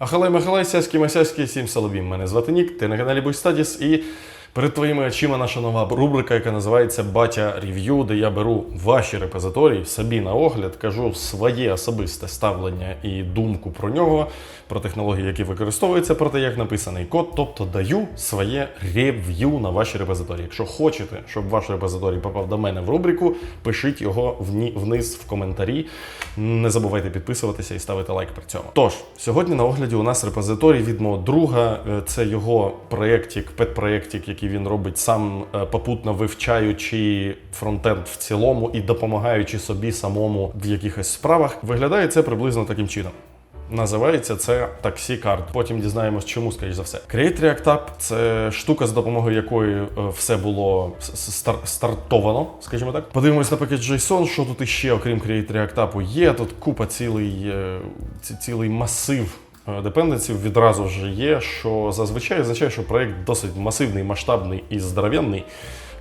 Ахалай махалай, сяські масяські, сім соловім. Мене звати Нік, ти на каналі Буйстадіс і перед твоїми очима наша нова рубрика, яка називається Батя Рев'ю, де я беру ваші репозиторії собі на огляд, кажу своє особисте ставлення і думку про нього, про технології, які використовуються, про те, як написаний код, тобто даю своє рев'ю на ваші репозиторії. Якщо хочете, щоб ваш репозиторій попав до мене в рубрику, пишіть його вниз в коментарі. Не забувайте підписуватися і ставити лайк при цьому. Тож, сьогодні на огляді у нас репозиторій від мого друга. Е, Це його проєктик, пет-проєктик, який він робить сам е, попутно вивчаючи фронтенд в цілому і допомагаючи собі самому в якихось справах. Виглядає це приблизно таким чином. Називається це таксі карт. Потім дізнаємось, чому, скоріш за все. Create React App – це штука, за допомогою якої е, все було стар- стартовано, скажімо так. Подивимось на пакет JSON, що тут іще, окрім Create React App, є. Тут купа цілий, е, цілий масив. Депенденсів відразу вже є, що зазвичай означає, що проект досить масивний, масштабний і здоровенний.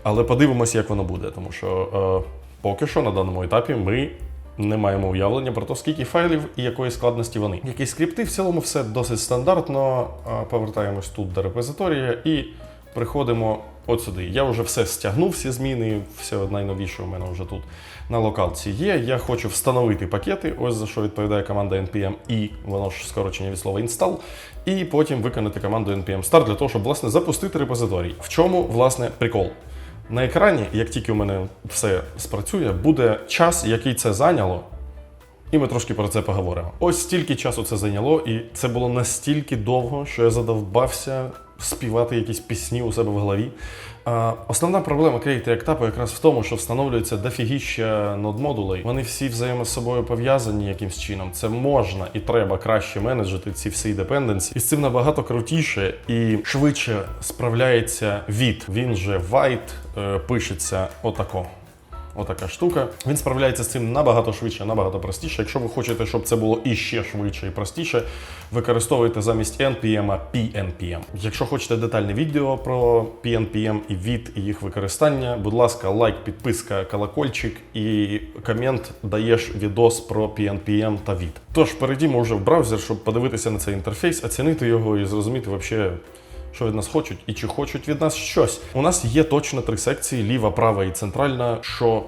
Але подивимось, як воно буде, тому що е, поки що на даному етапі ми не маємо уявлення про те, скільки файлів і якої складності вони. Які скрипти, в цілому все досить стандартно. Повертаємось тут до репозиторія і приходимо от сюди. Я вже все стягнув, всі зміни, все найновіше у мене вже тут на локалці є. Я хочу встановити пакети, ось за що відповідає команда npm і воно ж скорочення від слова install, і потім виконати команду npm start для того, щоб власне запустити репозиторій. В чому власне прикол? На екрані, як тільки у мене все спрацює, буде час, який це зайняло, і ми трошки про це поговоримо. Ось стільки часу це зайняло, і це було настільки довго, що я задовбався співати якісь пісні у себе в голові. Основна проблема Create React App якраз в тому, що встановлюється дофігіща нод-модулей. Вони всі взаємо з собою пов'язані якимсь чином. Це можна і треба краще менеджити ці всі депенденсі. І з цим набагато крутіше і швидше справляється від. Він же White е, пишеться отако. Отака штука. Він справляється з цим набагато швидше, набагато простіше. Якщо ви хочете, щоб це було іще швидше і простіше, використовуйте замість NPM PNPM. Якщо хочете детальне відео про PNPM і від і їх використання, будь ласка, лайк, підписка, колокольчик і комент даєш відос про PNPM та від. Тож перейдімо вже в браузер, щоб подивитися на цей інтерфейс, оцінити його і зрозуміти взагалі. Що від нас хочуть і чи хочуть від нас щось. У нас є точно три секції: ліва, права і центральна, що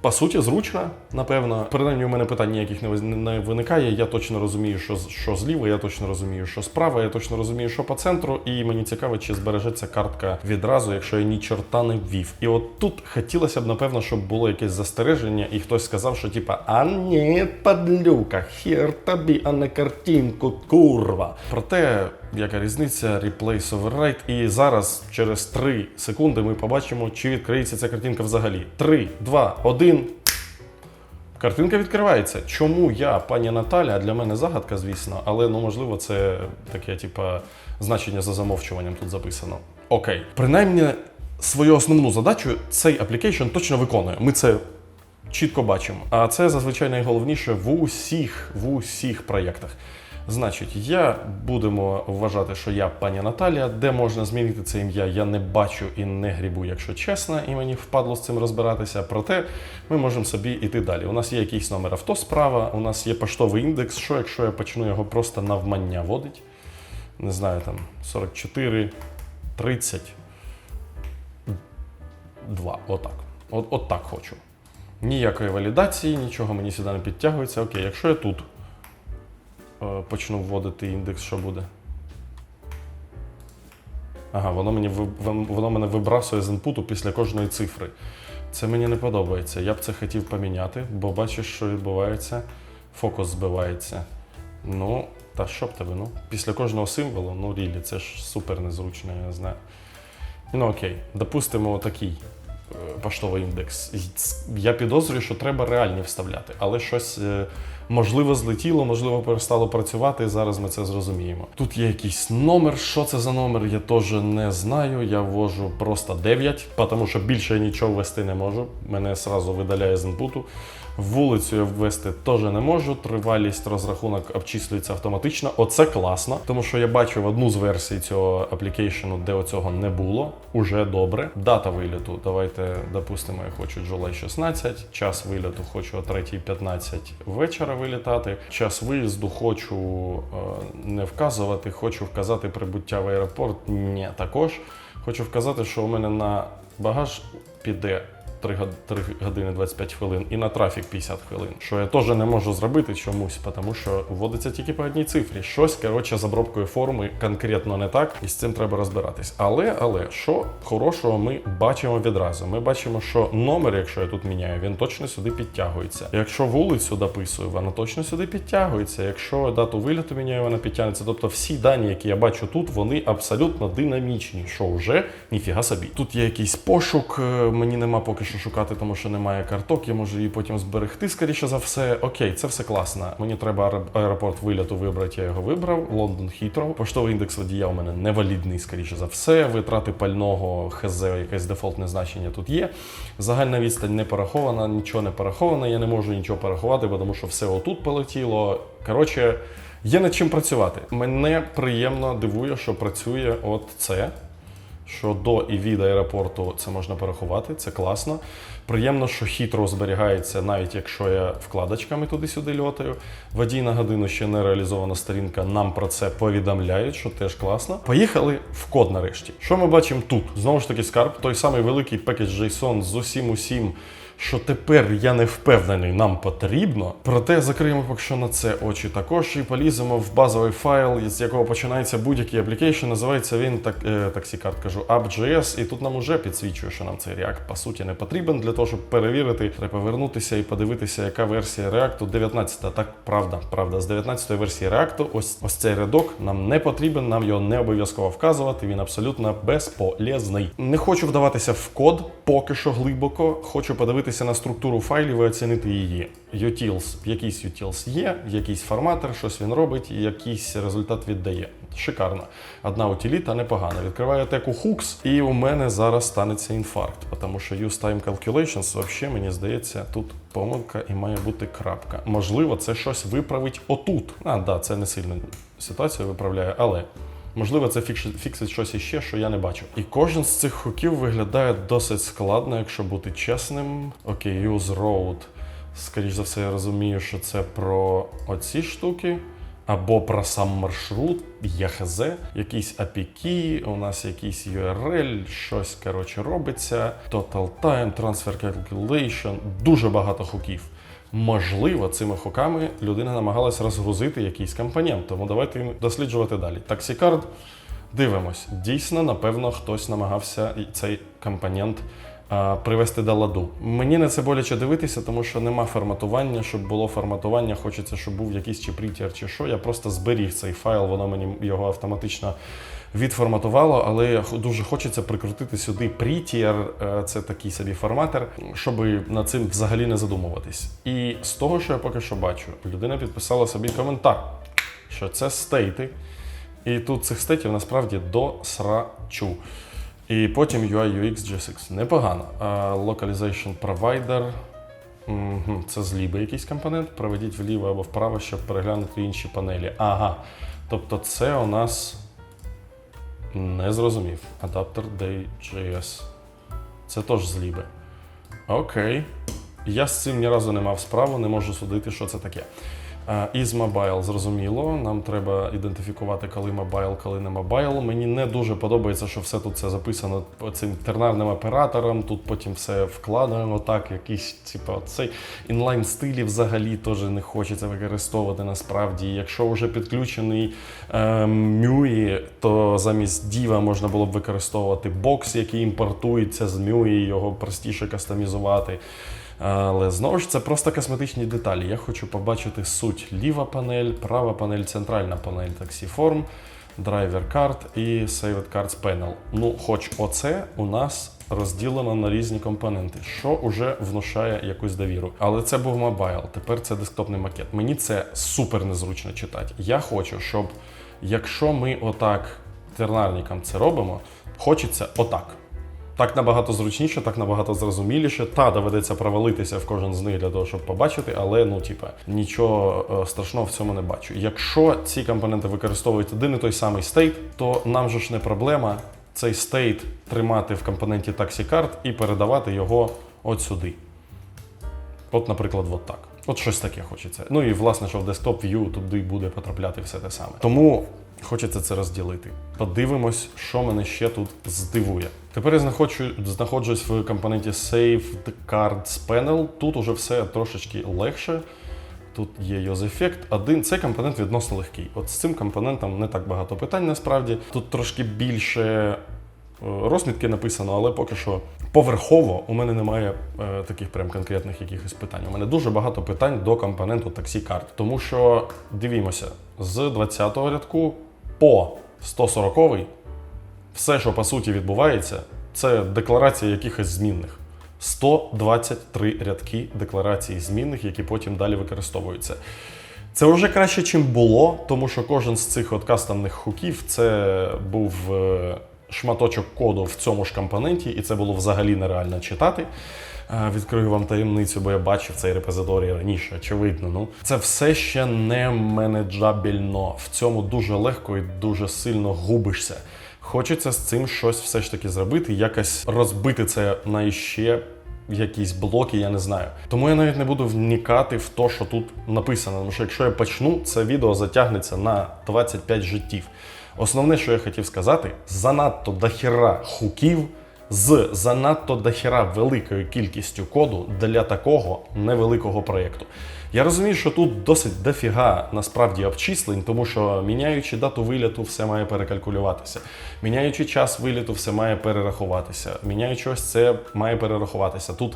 по суті зручно, напевно. Принаймні, у мене питань ніяких не виникає. Я точно розумію, що, що зліва, я точно розумію, що справа, я точно розумію, що по центру, і мені цікаво, чи збережеться картка відразу, якщо я ні чорта не ввів. І от тут хотілося б, напевно, щоб було якесь застереження, і хтось сказав, що типа, а ні, падлюка, хер тобі, а не картинку, курва. Проте, яка різниця, replace overwrite, і зараз через 3 секунди ми побачимо, чи відкриється ця картинка взагалі. 3, 2, 1. Картинка відкривається. Чому я, пані Наталя, для мене загадка, звісно, але ну можливо, це таке, типа, значення за замовчуванням тут записано. Окей. Принаймні, свою основну задачу цей аплікейшн точно виконує. Ми це чітко бачимо. А це зазвичай найголовніше в усіх, в усіх проєктах. Значить, я будемо вважати, що я пані Наталія. Де можна змінити це ім'я, я не бачу і не грібу, якщо чесно, і мені впадло з цим розбиратися. Проте ми можемо собі йти далі. У нас є якийсь номер авто справа, у нас є поштовий індекс. Що якщо я почну його просто навмання водить? Не знаю, там 44, 30, 2. Отак. От, от так хочу. Ніякої валідації, нічого мені сюди не підтягується. Окей, якщо я тут почну вводити індекс, що буде? Ага, воно мені воно мене вибрасує з інпуту після кожної цифри. Це мені не подобається. Я б це хотів поміняти, бо бачиш, що відбувається. Фокус збивається. Ну, та що б тебе? Ну, після кожного символу, ну рілі, це ж супер незручно, я знаю. Ну окей, допустимо такий е, поштовий індекс. Я підозрюю, що треба реальні вставляти, але щось е, можливо злетіло, можливо, перестало працювати. і Зараз ми це зрозуміємо. Тут є якийсь номер. Що це за номер? Я теж не знаю. Я ввожу просто 9, тому що більше нічого ввести не можу. Мене сразу видаляє з інпуту. Вулицю я ввести теж не можу. Тривалість розрахунок обчислюється автоматично. Оце класно, тому що я бачив одну з версій цього аплікейшену, де оцього не було. Уже добре. Дата виліту. Давайте допустимо, я хочу July 16. Час виліту хочу о 3.15 вечора вилітати. Час виїзду хочу е, не вказувати, хочу вказати прибуття в аеропорт. Ні, також хочу вказати, що у мене на багаж піде 3, год- 3 години 25 хвилин і на трафік 50 хвилин. Що я теж не можу зробити чомусь, тому що вводиться тільки по одній цифрі. Щось, коротше, з обробкою форми конкретно не так, і з цим треба розбиратись. Але, але що хорошого ми бачимо відразу. Ми бачимо, що номер, якщо я тут міняю, він точно сюди підтягується. Якщо вулицю дописую, вона точно сюди підтягується. Якщо дату виліту міняю, вона підтягнеться. Тобто всі дані, які я бачу тут, вони абсолютно динамічні, що вже ніфіга собі. Тут є якийсь пошук, е, мені нема поки що шукати, тому що немає карток, я можу її потім зберегти, скоріше за все. Окей, це все класно. Мені треба аеропорт виліту вибрати, я його вибрав. Лондон Хітроу. Поштовий індекс водія у мене невалідний, скоріше за все. Витрати пального, ХЗ, якесь дефолтне значення тут є. Загальна відстань не порахована, нічого не пораховано. Я не можу нічого порахувати, тому що все отут полетіло. Коротше, є над чим працювати. Мене приємно дивує, що працює от це що до і від аеропорту це можна порахувати, це класно. Приємно, що хитро зберігається, навіть якщо я вкладочками туди-сюди льотаю. Водій на годину ще не реалізована сторінка. Нам про це повідомляють, що теж класно. Поїхали в код нарешті. Що ми бачимо тут? Знову ж таки, скарб, той самий великий пекедж JSON з усім усім. Що тепер я не впевнений, нам потрібно. Проте закриємо поки що на це очі також і поліземо в базовий файл, з якого починається будь-який аплікейшн. Називається він так, е, таксі-карт кажу app.js, і тут нам уже підсвічує, що нам цей React по суті не потрібен. Для того, щоб перевірити, треба повернутися і подивитися, яка версія React 19. Так, правда, правда, з 19 версії React ось ось цей рядок нам не потрібен, нам його не обов'язково вказувати. Він абсолютно безполезний. Не хочу вдаватися в код поки що глибоко. Хочу подивитися на структуру файлів і оцінити її. Utils, якийсь utils є, якийсь форматор, щось він робить, і якийсь результат віддає. Шикарно. Одна утиліта непогана. Відкриваю теку hooks, і у мене зараз станеться інфаркт, тому що use time calculations, взагалі, мені здається, тут помилка і має бути крапка. Можливо, це щось виправить отут. А, да, це не сильно ситуацію виправляє, але. Можливо, це фіксить щось іще, що я не бачу. І кожен з цих хуків виглядає досить складно, якщо бути чесним. Окей, use road. Скоріше за все, я розумію, що це про оці штуки. Або про сам маршрут, ЯХЗ, якісь API, у нас якийсь URL, щось коротше робиться. Total time, transfer calculation, дуже багато хуків. Можливо, цими хуками людина намагалась розгрузити якийсь компонент, тому давайте досліджувати далі. Таксікард, дивимось. Дійсно, напевно, хтось намагався цей компонент привести до ладу. Мені на це боляче дивитися, тому що нема форматування. Щоб було форматування, хочеться, щоб був якийсь чи притір, чи що. Я просто зберіг цей файл, воно мені його автоматично відформатувало, але дуже хочеться прикрутити сюди prettier, е, це такий собі форматор, щоб над цим взагалі не задумуватись. І з того, що я поки що бачу, людина підписала собі коментар, що це стейти. І тут цих стейтів насправді до срачу. І потім UI UX GSX. Непогано. Localization Provider. Це з ліби якийсь компонент. Проведіть вліво або вправо, щоб переглянути інші панелі. Ага. Тобто це у нас не зрозумів. Адаптер DJS. Це теж з. Окей. Я з цим ні разу не мав справу, не можу судити, що це таке. Із Mobile, зрозуміло. Нам треба ідентифікувати, коли мобайл, коли не мобайл. Мені не дуже подобається, що все тут це записано цим тернарним оператором. Тут потім все вкладено так, якийсь, типу, цей інлайн стилі взагалі теж не хочеться використовувати насправді. Якщо вже підключений ем, MUI, то замість Diva можна було б використовувати бокс, який імпортується з MUI, його простіше кастомізувати. Але знову ж це просто косметичні деталі. Я хочу побачити суть. Ліва панель, права панель, центральна панель таксіформ, драйвер карт і Saved Cards Panel. Ну, хоч оце у нас розділено на різні компоненти, що вже внушає якусь довіру. Але це був мобайл, тепер це десктопний макет. Мені це супер незручно читати. Я хочу, щоб якщо ми отак тернарникам це робимо, хочеться отак. Так набагато зручніше, так набагато зрозуміліше. Та доведеться провалитися в кожен з них для того, щоб побачити, але ну, типа, нічого е, страшного в цьому не бачу. Якщо ці компоненти використовують один і той самий стейт, то нам же ж не проблема цей стейт тримати в компоненті TaxiCard і передавати його от сюди. От, наприклад, от так. От щось таке хочеться. Ну і власне, що в Desktop View туди буде потрапляти все те саме. Тому хочеться це розділити. Подивимось, що мене ще тут здивує. Тепер я знаходжу, знаходжусь в компоненті Save the Cards Panel. Тут уже все трошечки легше. Тут є Effect. Один цей компонент відносно легкий. От з цим компонентом не так багато питань насправді. Тут трошки більше е, розмітки написано, але поки що поверхово у мене немає е, таких прям конкретних якихось питань. У мене дуже багато питань до компоненту таксі карт. Тому що дивімося, з 20-го рядку по 140-й все, що по суті відбувається, це декларація якихось змінних. 123 рядки декларації змінних, які потім далі використовуються. Це вже краще, чим було, тому що кожен з цих от кастомних хуків це був е, шматочок коду в цьому ж компоненті, і це було взагалі нереально читати. Е, Відкрию вам таємницю, бо я бачив цей репозиторій раніше, очевидно. Ну це все ще не менеджабельно. В цьому дуже легко і дуже сильно губишся. Хочеться з цим щось все ж таки зробити, якось розбити це на іще якісь блоки, я не знаю. Тому я навіть не буду вникати в те, що тут написано. Тому що якщо я почну, це відео затягнеться на 25 життів. Основне, що я хотів сказати, занадто дохіра хуків з занадто дохера великою кількістю коду для такого невеликого проєкту. Я розумію, що тут досить дофіга насправді обчислень, тому що міняючи дату виліту, все має перекалькулюватися. Міняючи час виліту, все має перерахуватися. Міняючи ось це має перерахуватися. Тут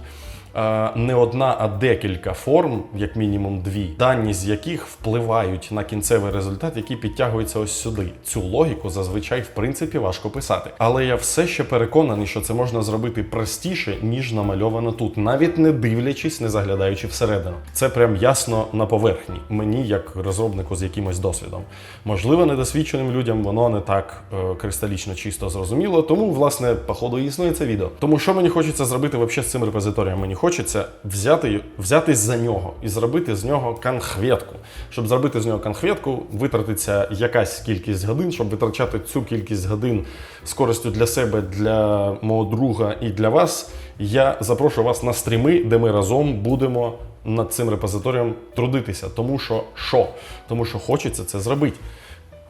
не одна, а декілька форм, як мінімум дві, дані з яких впливають на кінцевий результат, який підтягується ось сюди. Цю логіку зазвичай в принципі важко писати. Але я все ще переконаний, що це можна зробити простіше, ніж намальовано тут, навіть не дивлячись, не заглядаючи всередину. Це прям ясно на поверхні. Мені, як розробнику з якимось досвідом. Можливо, недосвідченим людям воно не так е, кристалічно чисто зрозуміло. Тому, власне, походу, існує це відео. Тому що мені хочеться зробити вообще з цим репозиторієм? Мені хочеться взяти, взятись за нього і зробити з нього конхветку. Щоб зробити з нього конхветку, витратиться якась кількість годин, щоб витрачати цю кількість годин з користю для себе, для мого друга і для вас. Я запрошую вас на стріми, де ми разом будемо над цим репозиторієм трудитися. Тому що що? Тому що хочеться це зробити.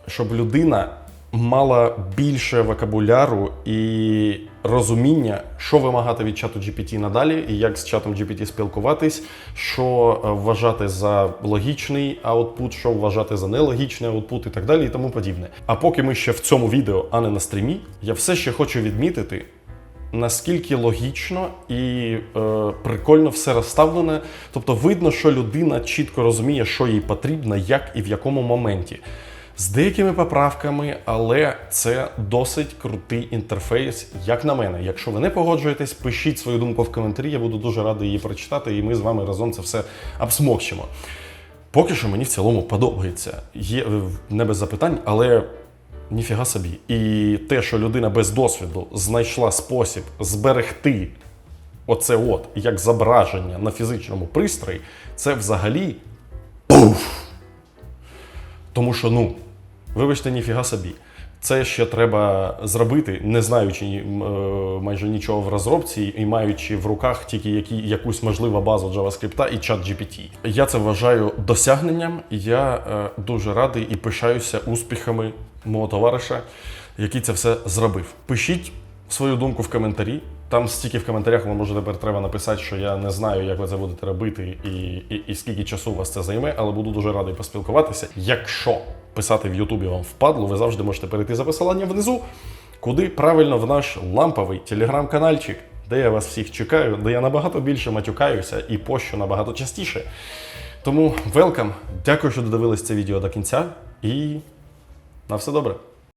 Щоб людина мала більше вокабуляру і розуміння, що вимагати від чату GPT надалі, і як з чатом GPT спілкуватись, що е, вважати за логічний аутпут, що вважати за нелогічний аутпут і так далі, і тому подібне. А поки ми ще в цьому відео, а не на стрімі, я все ще хочу відмітити, наскільки логічно і е, прикольно все розставлене. Тобто видно, що людина чітко розуміє, що їй потрібно, як і в якому моменті. З деякими поправками, але це досить крутий інтерфейс, як на мене. Якщо ви не погоджуєтесь, пишіть свою думку в коментарі, я буду дуже радий її прочитати, і ми з вами разом це все обсмокчимо. Поки що мені в цілому подобається. Є е, не без запитань, але ніфіга собі. І те, що людина без досвіду знайшла спосіб зберегти оце от як зображення на фізичному пристрої, це взагалі пуф. Тому що, ну, вибачте, ніфіга собі. Це ще треба зробити, не знаючи е, майже нічого в розробці і маючи в руках тільки які, якусь можливу базу JavaScript і чат. Я це вважаю досягненням. Я е, дуже радий і пишаюся успіхами мого товариша, який це все зробив. Пишіть свою думку в коментарі. Там стільки в коментарях вам може тепер треба написати, що я не знаю, як ви це будете робити і, і, і скільки часу у вас це займе, але буду дуже радий поспілкуватися. Якщо писати в Ютубі вам впадло, ви завжди можете перейти за посиланням внизу, куди правильно в наш ламповий телеграм-канальчик, де я вас всіх чекаю, де я набагато більше матюкаюся і пощу набагато частіше. Тому велкам, дякую, що додивились це відео до кінця, і на все добре.